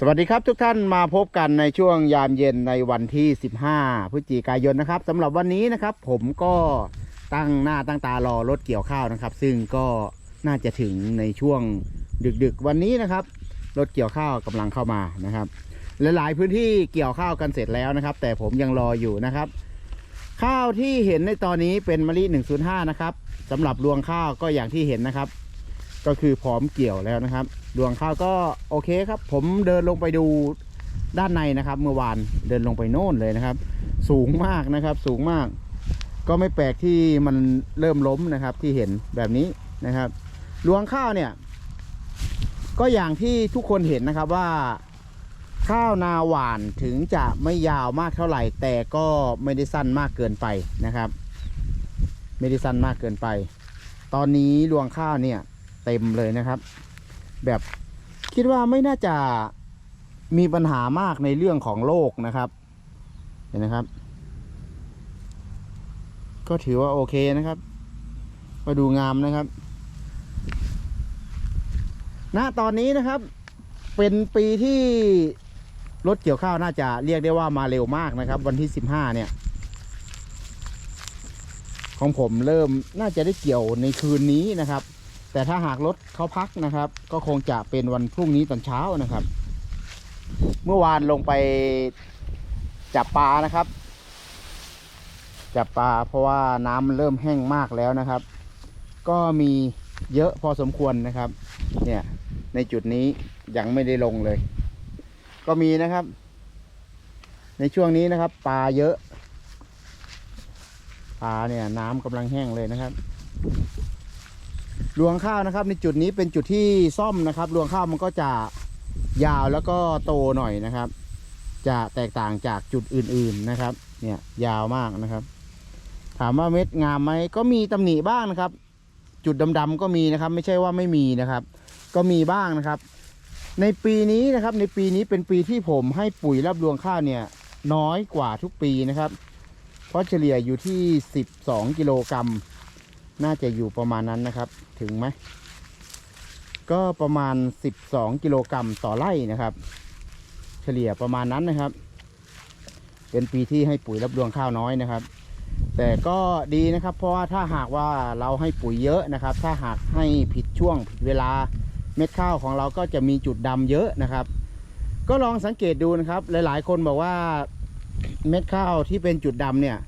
สวัสดีครับทุกท่านมาพบกันในช่วงยามเย็นในวันที่ 15 พฤศจิกายนนะครับสำหรับวันนี้นะครับผมก็ตั้งหน้าตั้งตารอรถเกี่ยวข้าวนะครับ ซึ่งก็น่าจะถึงในช่วงดึกๆ วันนี้นะครับ รถเกี่ยวข้าวกำลังเข้ามานะครับหลายๆพื้นที่เกี่ยวข้าวกันเสร็จแล้วนะครับ แต่ผมยังรออยู่นะครับ ข้าวที่เห็นในตอนนี้เป็นมะลิ105นะครับสำหรับรวงข้าวก็อย่างที่เห็นนะครับ ก็คือพร้อมเกี่ยวแล้วนะครับรวงข้าวก็โอเคครับ ผมเดินลงไปดูด้านในนะครับ เมื่อวานเดินลงไปโน่นเลยนะครับ สูงมากนะครับ สูงมาก ก็ไม่แปลกที่มันเริ่มล้มนะครับที่เห็นแบบนี้นะครับรวงข้าวเนี่ย ก็อย่างที่ทุกคนเห็นนะครับว่าข้าวนาหวานถึงจะไม่ยาวมากเท่าไหร่ แต่ก็ไม่ได้สั้นมากเกินไปนะครับ ไม่ได้สั้นมากเกินไป ตอนนี้รวงข้าวเนี่ย เต็มเลยนะครับ แบบคิดว่าไม่น่าจะมีปัญหามากในเรื่องของโรคนะครับ เห็นนะครับ ก็ถือว่าโอเคนะครับมาดูงามนะครับ ณ ตอนนี้นะครับ เป็นปีที่รถเกี่ยวข้าวน่าจะเรียกได้ว่ามาเร็วมากนะครับ วันที่สิบห้าเนี่ย ของผมเริ่มน่าจะได้เกี่ยวในคืนนี้นะครับ แต่ถ้าหากรถเขาพักนะครับ ก็คงจะเป็นวันพรุ่งนี้ตอนเช้านะครับ เมื่อวานลงไปจับปลานะครับ จับปลาเพราะว่าน้ำมันเริ่มแห้งมากแล้วนะครับ ก็มีเยอะพอสมควรนะครับ เนี่ยในจุดนี้ยังไม่ได้ลงเลย ก็มีนะครับ ในช่วงนี้นะครับปลาเยอะปลาเนี่ยน้ำกำลังแห้งเลยนะครับ รวงข้าวนะครับ ในจุดนี้เป็นจุดที่ซ่อมนะครับ รวงข้าวมันก็จะยาวแล้วก็โตหน่อยนะครับ จะแตกต่างจากจุดอื่นๆนะครับ เนี่ยยาวมากนะครับ ถามว่าเม็ดงามไหมก็มีตำหนิบ้างนะครับ จุดดำๆก็มีนะครับ ไม่ใช่ว่าไม่มีนะครับ ก็มีบ้างนะครับ ในปีนี้นะครับ ในปีนี้เป็นปีที่ผมให้ปุ๋ยรับรวงข้าวเนี่ยน้อยกว่าทุกปีนะครับ เพราะเฉลี่ยอยู่ที่ 12 กิโลกรัม น่าจะอยู่ประมาณนั้นนะครับ ถึงไหม ก็ประมาณ 12 กิโลกรัมต่อไร่นะครับ เฉลี่ยประมาณนั้นนะครับ เป็นปีที่ให้ปุ๋ยรับรวงข้าวน้อยนะครับ แต่ก็ดีนะครับ เพราะว่าถ้าหากว่าเราให้ปุ๋ยเยอะนะครับ ถ้าหากให้ผิดช่วงผิดเวลาเม็ดข้าวของเราก็จะมีจุดดำเยอะนะครับ ก็ลองสังเกตดูนะครับ หลาย ๆ คนบอกว่าเม็ดข้าวที่เป็นจุดดำเนี่ย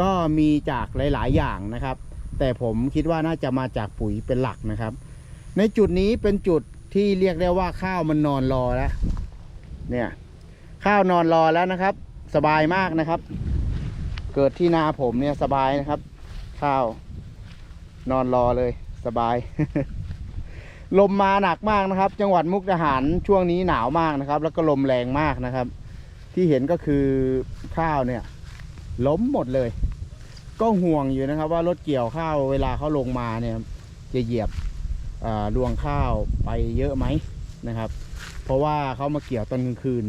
ก็มีจากหลาย ๆ อย่างนะครับ แต่ผมคิดว่าน่าจะมาจากปุ๋ยเป็นหลักนะครับ ในจุดนี้เป็นจุดที่เรียกได้ว่าข้าวมันนอนรอแล้ว เนี่ย ข้าวนอนรอแล้วนะครับ สบายมากนะครับ เกิดที่นาผมเนี่ยสบายนะครับ ข้าวนอนรอเลย สบาย ลมมาหนักมากนะครับ จังหวัดมุกดาหารช่วงนี้หนาวมากนะครับ แล้วก็ลมแรงมากนะครับ ที่เห็นก็คือข้าวเนี่ย ล้มหมดเลย ก็ห่วงอยู่นะครับ ว่ารถเกี่ยวข้าวเวลาเขาลงมาเนี่ยจะเหยียบรวงข้าวไปเยอะไหมนะครับ เพราะว่าเขามาเกี่ยวตอนกลางคืน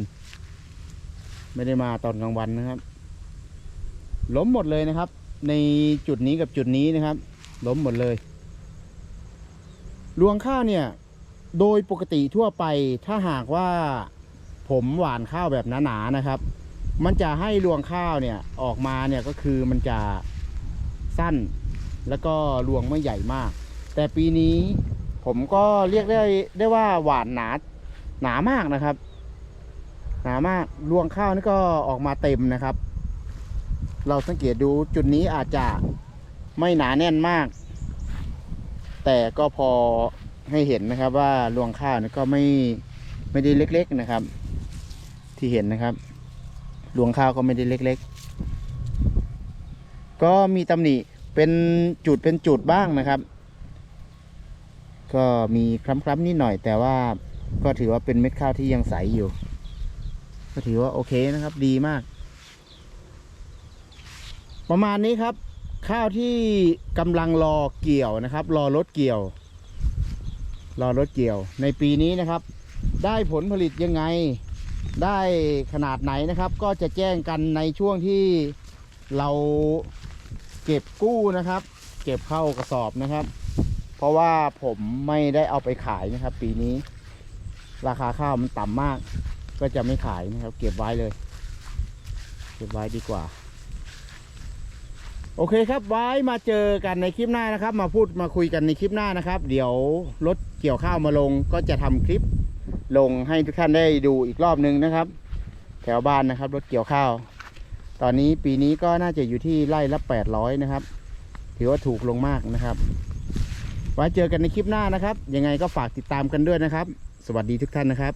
ไม่ได้มาตอนกลางวันนะครับ ล้มหมดเลยนะครับ ในจุดนี้กับจุดนี้นะครับ ล้มหมดเลยรวงข้าวเนี่ยโดยปกติทั่วไปถ้าหากว่าผมหว่านข้าวแบบหนาๆนะครับ มันจะให้รวงข้าวเนี่ยออกมาเนี่ยก็คือมันจะ สั้น แล้วก็รวงไม่ใหญ่มาก แต่ปีนี้ผมก็เรียกได้ได้ว่าหวานหนาหนามากนะครับ หนามากรวงข้าวนี่ก็ออกมาเต็มนะครับ เราสังเกตดูจุดนี้อาจจะไม่หนาแน่นมาก แต่ก็พอให้เห็นนะครับว่ารวงข้าวนี่ก็ไม่ไม่ได้เล็ก ๆนะครับ ที่เห็นนะครับรวงข้าวก็ไม่ได้เล็ก ๆ ก็มีตำหนิเป็นจุดเป็นจุดบ้างนะครับ ก็มีคล้ำๆนิดหน่อย แต่ว่าก็ถือว่าเป็นเม็ดข้าวที่ยังใสอยู่ ก็ถือว่าโอเคนะครับ ดีมาก ประมาณนี้ครับ ข้าวที่กำลังรอเกี่ยวนะครับ รอรถเกี่ยว รอรถเกี่ยว ในปีนี้นะครับ ได้ผลผลิตยังไงได้ขนาดไหนนะครับ ก็จะแจ้งกันในช่วงที่เรา เก็บกู้นะครับ เก็บเข้ากระสอบนะครับ เพราะว่าผมไม่ได้เอาไปขายนะครับ ปีนี้ ราคาข้าวมันต่ำมาก ก็จะไม่ขายนะครับ เก็บไว้เลย เก็บไว้ดีกว่า โอเคครับไว้มาเจอกันในคลิปหน้านะครับ มาพูดมาคุยกันในคลิปหน้านะครับ เดี๋ยวรถเกี่ยวข้าวมาลงก็จะทำคลิปลงให้ทุกท่านได้ดูอีกรอบนึงนะครับ แถวบ้านนะครับ รถเกี่ยวข้าว ตอนนี้ปีนี้ก็น่าจะอยู่ที่ไร่ละ800นะครับ ถือว่าถูกลงมากนะครับ ไว้เจอกันในคลิปหน้านะครับ ยังไงก็ฝากติดตามกันด้วยนะครับ สวัสดีทุกท่านนะครับ